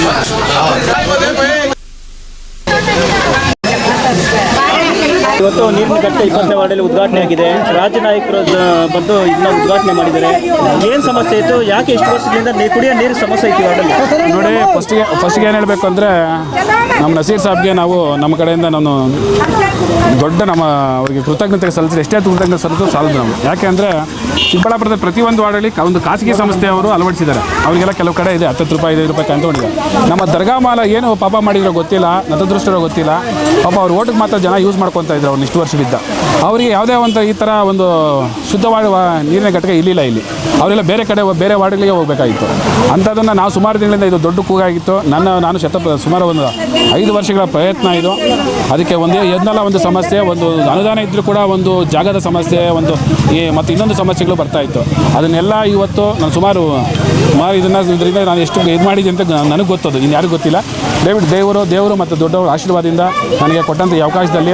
ああ。ಇವತ್ತು ನೀರಿನ ಕಟ್ಟೆ ಇಪ್ಪತ್ತನೇ ವಾರ್ಡಲ್ಲಿ ಉದ್ಘಾಟನೆ ಆಗಿದೆ. ರಾಜ್ಯ ನಾಯಕರು ಬಂದು ಇದನ್ನ ಉದ್ಘಾಟನೆ ಮಾಡಿದ್ದಾರೆ. ಏನು ಸಮಸ್ಯೆ ಇತ್ತು? ಯಾಕೆ ಇಷ್ಟು ವರ್ಷದಿಂದ ನೀರು ಕುಡಿಯೋ ನೀರು ಸಮಸ್ಯೆ ಈ ವಾರ್ಡಲ್ಲಿ? ನೋಡಿ ಫಸ್ಟ್ಗೆ ಫಸ್ಟಿಗೆ ಏನು ಹೇಳಬೇಕು ಅಂದರೆ, ನಮ್ಮ ನಸೀರ್ ಸಾಬ್ಗೆ ನಾವು ನಮ್ಮ ಕಡೆಯಿಂದ ನಾನು ದೊಡ್ಡ ನಮ್ಮ ಅವರಿಗೆ ಕೃತಜ್ಞತೆ ಸಲ್ಲಿಸಿದ್ರೆ ಎಷ್ಟೇ ಕೃತಜ್ಞತೆ ಸಲ್ಲಿಸೋ ಸಾಲದು ನಾವು ಯಾಕೆ ಅಂದರೆ, ಚಿಕ್ಕಬಳ್ಳಾಪುರದ ಪ್ರತಿಯೊಂದು ವಾರ್ಡಲ್ಲಿ ಒಂದು ಖಾಸಗಿ ಸಂಸ್ಥೆಯವರು ಅಳವಡಿಸಿದ್ದಾರೆ. ಅವರಿಗೆಲ್ಲ ಕೆಲವು ಕಡೆ ಇದೆ ಹತ್ತು ರೂಪಾಯಿ ಐದು ರೂಪಾಯಿ ಕಂತುಕೊಂಡಿದ್ದಾರೆ ನಮ್ಮ ದರ್ಗಾ ಮಾಲ ಏನು ಪಾಪ ಮಾಡಿದ್ರೋ ಗೊತ್ತಿಲ್ಲ, ನತದೃಷ್ಟರೋ ಗೊತ್ತಿಲ್ಲ. ಪಾಪ ಅವ್ರು ಓಟಿಗೆ ಮಾತ್ರ ಜನ ಯೂಸ್ ಮಾಡ್ಕೊತಾ ಇದ್ರು. ಅವ್ರನ್ನ ಇಷ್ಟು ವರ್ಷವಿದ್ದ ಅವರಿಗೆ ಯಾವುದೇ ಒಂದು ಈ ಥರ ಒಂದು ಶುದ್ಧವಾದ ನೀರಿನ ಘಟಕ ಇಲ್ಲಿಲ್ಲ ಇಲ್ಲಿ. ಅವರೆಲ್ಲ ಬೇರೆ ಕಡೆ ಬೇರೆ ವಾರ್ಡ್ಗಳಿಗೆ ಹೋಗಬೇಕಾಗಿತ್ತು. ಅಂಥದ್ದನ್ನು ನಾವು ಸುಮಾರು ದಿನಗಳಿಂದ ಇದು ದೊಡ್ಡ ಕೂಗಾಗಿತ್ತು. ನನ್ನ, ನಾನು ಶತ ಸುಮಾರು ಒಂದು ಐದು ವರ್ಷಗಳ ಪ್ರಯತ್ನ ಇದು. ಅದಕ್ಕೆ ಒಂದೇ ಎದ್ನೆಲ್ಲ ಒಂದು ಸಮಸ್ಯೆ, ಒಂದು ಅನುದಾನ ಇದ್ದರೂ ಕೂಡ ಒಂದು ಜಾಗದ ಸಮಸ್ಯೆ, ಒಂದು ಈ ಮತ್ತು ಇನ್ನೊಂದು ಸಮಸ್ಯೆಗಳು ಬರ್ತಾ ಇತ್ತು. ಅದನ್ನೆಲ್ಲ ಇವತ್ತು ನಾನು ಸುಮಾರು ಸುಮಾರು ಇದನ್ನು, ಇದರಿಂದ ನಾನು ಎಷ್ಟು ಇದು ಮಾಡಿದೆ ಅಂತ ನನಗೆ ಗೊತ್ತದು. ಇನ್ನು ಯಾರಿಗೂ ಗೊತ್ತಿಲ್ಲ. ದಯವಿಟ್ಟು ದೇವರು ದೇವರು ಮತ್ತು ದೊಡ್ಡವರ ಆಶೀರ್ವಾದದಿಂದ ನನಗೆ ಕೊಟ್ಟಂಥ ಈ ಅವಕಾಶದಲ್ಲಿ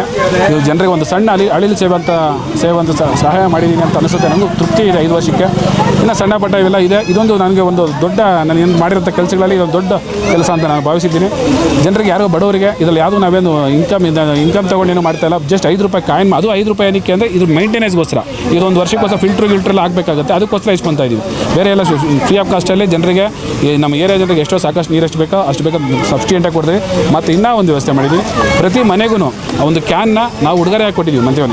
ಜನರಿಗೆ ಒಂದು ಸಣ್ಣ ಅಳಿ ಅಳಿಲು ಸೇವೆ ಅಂತ ಸೇವೆ ಅಂತ ಸಹಾಯ ಮಾಡಿದ್ದೀನಿ ಅಂತ ಅನಿಸುತ್ತೆ. ನನಗೂ ತೃಪ್ತಿ ಇದೆ ಐದು ವರ್ಷಕ್ಕೆ. ಇನ್ನು ಸಣ್ಣ ಪಟ್ಟ ಇವೆಲ್ಲ ಇದೆ. ಇದೊಂದು ನನಗೆ ಒಂದು ದೊಡ್ಡ ನಾನು ಏನು ಮಾಡಿರೋಂಥ ಕೆಲಸಗಳಲ್ಲಿ ಇದೊಂದು ದೊಡ್ಡ ಕೆಲಸ ಅಂತ ನಾನು ಭಾವಿಸಿದ್ದೀನಿ. ಜನರಿಗೆ ಯಾರೋ ಬಡವರಿಗೆ ಇದರಲ್ಲಿ ಯಾವುದೂ ನಾವೇನು ಇನ್ಕಮ್ ಇನ್ಕಮ್ ತೊಗೊಂಡೇನು ಮಾಡ್ತಾ ಇಲ್ಲ. ಜಸ್ಟ್ ಐದು ರೂಪಾಯಿ ಕಾಯಿನ್ ಅದು ಐದು ರೂಪಾಯಿ ಏನಕ್ಕೆ ಅಂದರೆ ಇದು ಮೈಂಟೆನೆನ್ಸ್ಗೋಸ್ಕರ ಇದೊಂದು ವರ್ಷಕ್ಕೋಸ್ಕರ ಫಿಲ್ಟ್ರ್ ಗಿಲ್ಟ್ರ್ ಎಲ್ಲ ಆಗಬೇಕಾಗುತ್ತೆ. ಅದಕ್ಕೋಸ್ಕರ ಇಸ್ಕೊತಾ ಇದ್ದೀವಿ ಬೇರೆ ಎಲ್ಲ ಫ್ರೀ ಆಫ್ ಕಾಸ್ಟಲ್ಲಿ ಜನರಿಗೆ ನಮ್ಮ ಏರಿಯಾ ಜನರಿಗೆ ಎಷ್ಟೋ ಸಾಕಷ್ಟು ನೀರು ಎಷ್ಟು ಬೇಕೋ ಅಷ್ಟು ಬೇಕೋ ಸಬ್ಸಿಡಿಯಂಟಾಗಿ ಕೊಡ್ತೀವಿ. ಮತ್ತು ಇನ್ನೂ ಒಂದು ವ್ಯವಸ್ಥೆ ಮಾಡಿದ್ದೀವಿ ಪ್ರತಿ ಮನೆಗೂ ಒಂದು ಕ್ಯಾನ್ನ ನಾವು ಉಡುಗೊರೆ ಹಾಕಿ ಕೊಟ್ಟಿದ್ದೀವಿ ಮನೆಗೆ.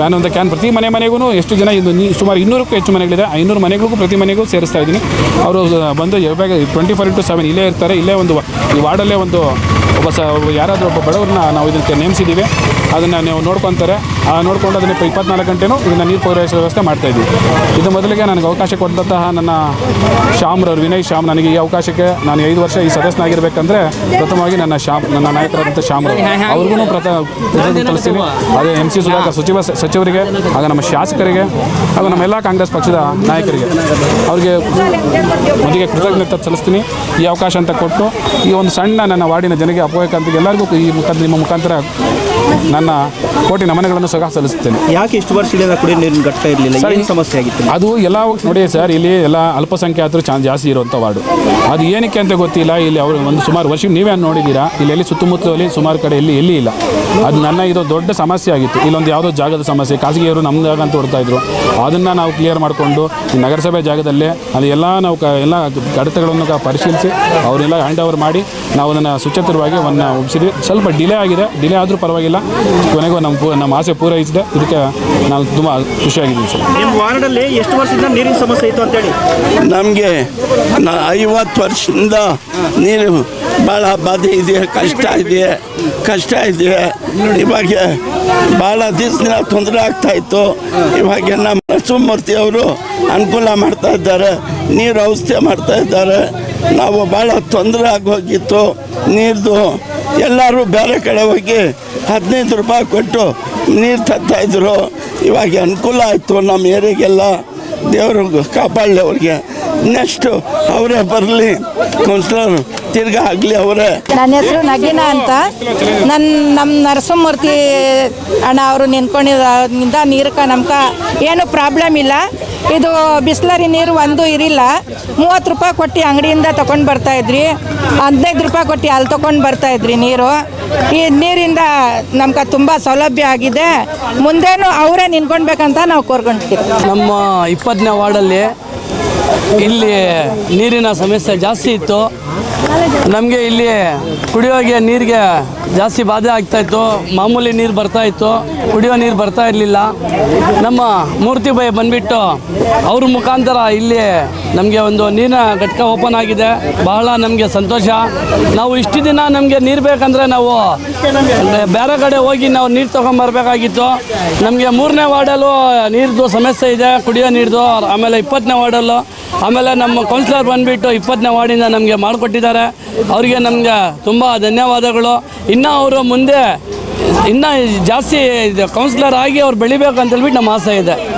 ವ್ಯಾನ್ ಒಂದು ಕ್ಯಾನ್ ಪ್ರತಿ ಮನೆ ಮನೆಗೂ ಎಷ್ಟು ಜನ ಇದು ಸುಮಾರು ಇನ್ನೂರಕ್ಕೂ ಹೆಚ್ಚು ಮನೆಗಳಿದೆ. ಐನೂರು ಮನೆಗಳಿಗೂ ಪ್ರತಿ ಮನೆಗೂ ಸೇರಿಸ್ತಾ ಇದ್ದೀನಿ. ಅವರು ಬಂದು ಯಾವಾಗ ಟ್ವೆಂಟಿ ಫೋರ್ ಇಂಟು ಸೆವೆನ್ ಇಲ್ಲೇ ಇರ್ತಾರೆ. ಇಲ್ಲೇ ಒಂದು ಈ ವಾರ್ಡಲ್ಲೇ ಒಂದು ಒಬ್ಬ ಸ ಯಾರಾದರೂ ಒಬ್ಬ ಬಡವ್ರನ್ನ ನಾವು ಇದಕ್ಕೆ ನೇಮಿಸಿದ್ದೀವಿ. ಅದನ್ನು ನೀವು ನೋಡ್ಕೊತಾರೆ. ಆ ನೋಡಿಕೊಂಡು ಅದನ್ನು ಇಪ್ಪತ್ನಾಲ್ಕು ಗಂಟೆನೂ ಇದನ್ನು ನೀರು ಪೂರೈಸೋ ವ್ಯವಸ್ಥೆ ಮಾಡ್ತಾಯಿದ್ದೀವಿ ಇದು ಮೊದಲಿಗೆ ನನಗೆ ಅವಕಾಶ ಕೊಟ್ಟಂತಹ ನನ್ನ ಶ್ಯಾಮ್ರವ್ರು ವಿನಯ್ ಶ್ಯಾಮ್ ನನಗೆ ಈ ಅವಕಾಶಕ್ಕೆ ನಾನು ಐದು ವರ್ಷ ಈ ಸದಸ್ಯನಾಗಿರ್ಬೇಕಂದ್ರೆ ಪ್ರಥಮವಾಗಿ ನನ್ನ ಶ್ಯಾಮ್ ನನ್ನ ನಾಯಕರಾದಂಥ ಶ್ಯಾಮ್ರವ್ರು. ಅವ್ರಿಗೂ ಪ್ರಥಮ ತಿಳಿಸ್ತೀನಿ ಅದೇ ಎಂ ಸಿ ಸುಧಾಕರ್ ಸಚಿವ ಸಚಿವರಿಗೆ ಹಾಗೂ ನಮ್ಮ ಶಾಸಕರಿಗೆ ಹಾಗೂ ನಮ್ಮೆಲ್ಲ ಕಾಂಗ್ರೆಸ್ ಪಕ್ಷದ ನಾಯಕರಿಗೆ ಅವರಿಗೆ ಮೊದಲಿಗೆ ಕೃತಜ್ಞತೆ ಸಲ್ಲಿಸ್ತೀನಿ. ಈ ಅವಕಾಶ ಅಂತ ಕೊಟ್ಟು ಈ ಒಂದು ಸಣ್ಣ ನನ್ನ ವಾರ್ಡಿನ ಜನರಿಗೆ ಅಪೋಯಕಂತ ಎಲ್ಲರಿಗೂ ಈ ಮುಖಾಂತರ ನಿಮ್ಮ ಮುಖಾಂತರ ನನ್ನ ಕೋಟಿ ನಮನಗಳನ್ನು ಸಹ ಸಲ್ಲಿಸುತ್ತೇನೆ. ಯಾಕೆ ಇಷ್ಟು ವರ್ಷದಿಂದ ಕುಡಿಯೋ ನೀರಿನ ಘಟ್ಟ ಇರಲಿಲ್ಲ? ಸರ್, ಏನು ಸಮಸ್ಯೆ ಆಗಿತ್ತು? ಅದು ಎಲ್ಲ ನೋಡಿ ಸರ್ ಇಲ್ಲಿ ಎಲ್ಲ ಅಲ್ಪಸಂಖ್ಯಾ ಆದರೂ ಚಾನ್ಸ್ ಜಾಸ್ತಿ ಇರುವಂಥ ವಾರ್ಡು. ಅದು ಏನಕ್ಕೆ ಅಂತ ಗೊತ್ತಿಲ್ಲ ಇಲ್ಲಿ ಅವರು ಒಂದು ಸುಮಾರು ವರ್ಷ ನೀವೇ ನೋಡಿದ್ದೀರಾ? ಇಲ್ಲಿ ಎಲ್ಲಿ ಸುತ್ತಮುತ್ತಲಲ್ಲಿ ಸುಮಾರು ಕಡೆ ಎಲ್ಲಿ ಎಲ್ಲಿ ಇಲ್ಲ. ಅದು ನನ್ನ ಇದು ದೊಡ್ಡ ಸಮಸ್ಯೆ ಆಗಿತ್ತು. ಇಲ್ಲೊಂದು ಯಾವುದೋ ಜಾಗದ ಸಮಸ್ಯೆ. ಖಾಸಗಿಯವರು ನಮ್ಮ ಜಾಗ ಅಂತ ಹೊಡ್ತಾ ಇದ್ರು. ಅದನ್ನು ನಾವು ಕ್ಲಿಯರ್ ಮಾಡಿಕೊಂಡು ಈ ನಗರಸಭೆ ಜಾಗದಲ್ಲೇ ಅಲ್ಲಿ ಎಲ್ಲ ನಾವು ಕ ಎಲ್ಲ ಕಡತಗಳನ್ನು ಪರಿಶೀಲಿಸಿ ಅವರೆಲ್ಲ ಹ್ಯಾಂಡ್ ಓವರ್ ಮಾಡಿ ನಾವು ಅದನ್ನು ಸುಚತುರವಾಗಿ ಅವನ್ನು ಒಪ್ಪಿಸಿದ್ವಿ. ಸ್ವಲ್ಪ ಡಿಲೇ ಆಗಿದೆ. ಡಿಲೇ ಆದರೂ ಪರವಾಗಿಲ್ಲ. ಕೊನೆಗೂ ನಮ್ಮ ಪೂ ನಮ್ಮ ಆಸೆ ಪೂರೈಸಿದೆ. ಇದಕ್ಕೆ ನಾನು ತುಂಬ ಖುಷಿಯಾಗಿದ್ದೀನಿ ಸರ್. ನಿಮ್ಮ ವಾರ್ಡಲ್ಲಿ ಎಷ್ಟು ವರ್ಷದಿಂದ ನೀರಿನ ಸಮಸ್ಯೆ ಇತ್ತು ಅಂತೇಳಿ? ನಮಗೆ ಐವತ್ತು ವರ್ಷದಿಂದ ನೀರು ಭಾಳ ಬಾಧೆ ಇದೆ ಕಷ್ಟ ಇದೆ ಕಷ್ಟ ಇದೆ ಇವಾಗ ಭಾಳ ದಿವಸ ತೊಂದರೆ ಆಗ್ತಾ ಇತ್ತು. ಇವಾಗ ನಮ್ಮ ನರಸಿಂಹಮೂರ್ತಿ ಅವರು ಅನುಕೂಲ ಮಾಡ್ತಾ ಇದ್ದಾರೆ. ನೀರು ಔಷಧಿ ಮಾಡ್ತಾ ಇದ್ದಾರೆ. ನಾವು ಭಾಳ ತೊಂದರೆ ಆಗೋಗಿತ್ತು ನೀರ್ದು ಎಲ್ಲರೂ ಬೇರೆ ಕಡೆ ಹೋಗಿ ಹದಿನೈದು ರೂಪಾಯಿ ಕೊಟ್ಟು ನೀರು ತತ್ತಾಯಿದ್ರು ಇವಾಗ ಅನುಕೂಲ ಆಯಿತು ನಮ್ಮ ಏರಿಯಾಗೆಲ್ಲ ದೇವರು ಕಾಪಾಡಲಿ ಅವ್ರಿಗೆ. ನೆಕ್ಸ್ಟು ಅವರೇ ಬರಲಿ. ಕೌನ್ಸಿಲರ್ ತಿರ್ಗಾ ಆಗ್ಲಿ ಅವರೇ. ನನ್ನ ಹೆಸರು ನಗೀನಾ ಅಂತ. ನನ್ನ ನಮ್ಮ ನರಸಿಂಹಮೂರ್ತಿ ಅಣ್ಣ ಅವರು ನಿಂತ್ಕೊಂಡಿದ್ದ ನೀರಕ್ಕೆ ನಮ್ಕ ಏನು ಪ್ರಾಬ್ಲಮ್ ಇಲ್ಲ. ಇದು ಬಿಸ್ಲರಿ ನೀರು ಒಂದು ಇರಿಲ್ಲ. ಮೂವತ್ತು ರೂಪಾಯಿ ಕೊಟ್ಟು ಅಂಗಡಿಯಿಂದ ತಗೊಂಡು ಬರ್ತಾ ಇದ್ರಿ. ಹದಿನೈದು ರೂಪಾಯಿ ಕೊಟ್ಟು ಅಲ್ಲಿ ತಗೊಂಡು ಬರ್ತಾ ಇದ್ರಿ ನೀರು. ಈ ನೀರಿಂದ ನಮ್ಗೆ ತುಂಬ ಸೌಲಭ್ಯ ಆಗಿದೆ. ಮುಂದೇನು ಅವರೇ ನಿಂತ್ಕೊಳ್ಬೇಕಂತ ನಾವು ಕೋರ್ಕೊಂತೀವಿ ನಮ್ಮ ಇಪ್ಪತ್ತನೇ ವಾರ್ಡಲ್ಲಿ ಇಲ್ಲಿ ನೀರಿನ ಸಮಸ್ಯೆ ಜಾಸ್ತಿ ಇತ್ತು. ನಮಗೆ ಇಲ್ಲಿ ಕುಡಿಯೋಗೆ ನೀರಿಗೆ ಜಾಸ್ತಿ ಬಾಧೆ ಆಗ್ತಾ ಇತ್ತು, ಮಾಮೂಲಿ ನೀರು ಬರ್ತಾ ಇತ್ತು, ಕುಡಿಯೋ ನೀರು ಬರ್ತಾ ಇರಲಿಲ್ಲ. ನಮ್ಮ ಮೂರ್ತಿ ಬಂದ್ಬಿಟ್ಟು ಅವ್ರ ಮುಖಾಂತರ ಇಲ್ಲಿ ನಮಗೆ ಒಂದು ನೀರಿನ ಘಟಕ ಓಪನ್ ಆಗಿದೆ. ಬಹಳ ನಮಗೆ ಸಂತೋಷ. ನಾವು ಇಷ್ಟು ದಿನ ನಮಗೆ ನೀರು ಬೇಕಂದರೆ ನಾವು ಬೇರೆ ಕಡೆ ಹೋಗಿ ನಾವು ನೀರು ತೊಗೊಂಬರ್ಬೇಕಾಗಿತ್ತು ನಮಗೆ ಮೂರನೇ ವಾರ್ಡಲ್ಲೂ ನೀರ್ದು ಸಮಸ್ಯೆ ಇದೆ, ಕುಡಿಯೋ ನೀರ್ದು, ಆಮೇಲೆ ಇಪ್ಪತ್ತನೇ ವಾರ್ಡಲ್ಲೂ. ಆಮೇಲೆ ನಮ್ಮ ಕೌನ್ಸಿಲರ್ ಬಂದುಬಿಟ್ಟು ಇಪ್ಪತ್ತನೇ ವಾರ್ಡಿಂದ ನಮಗೆ ಮಾಡಿಕೊಟ್ಟಿದ್ದಾರೆ. ಅವರಿಗೆ ನಮಗೆ ತುಂಬ ಧನ್ಯವಾದಗಳು. ಇನ್ನು ಅವರು ಮುಂದೆ ಇನ್ನೂ ಜಾಸ್ತಿ ಕೌನ್ಸಿಲರ್ ಆಗಿ ಅವ್ರು ಬೆಳಿಬೇಕು ಅಂತ ಹೇಳ್ಬಿಟ್ಟು ನಮ್ಮ ಆಸೆ ಇದೆ.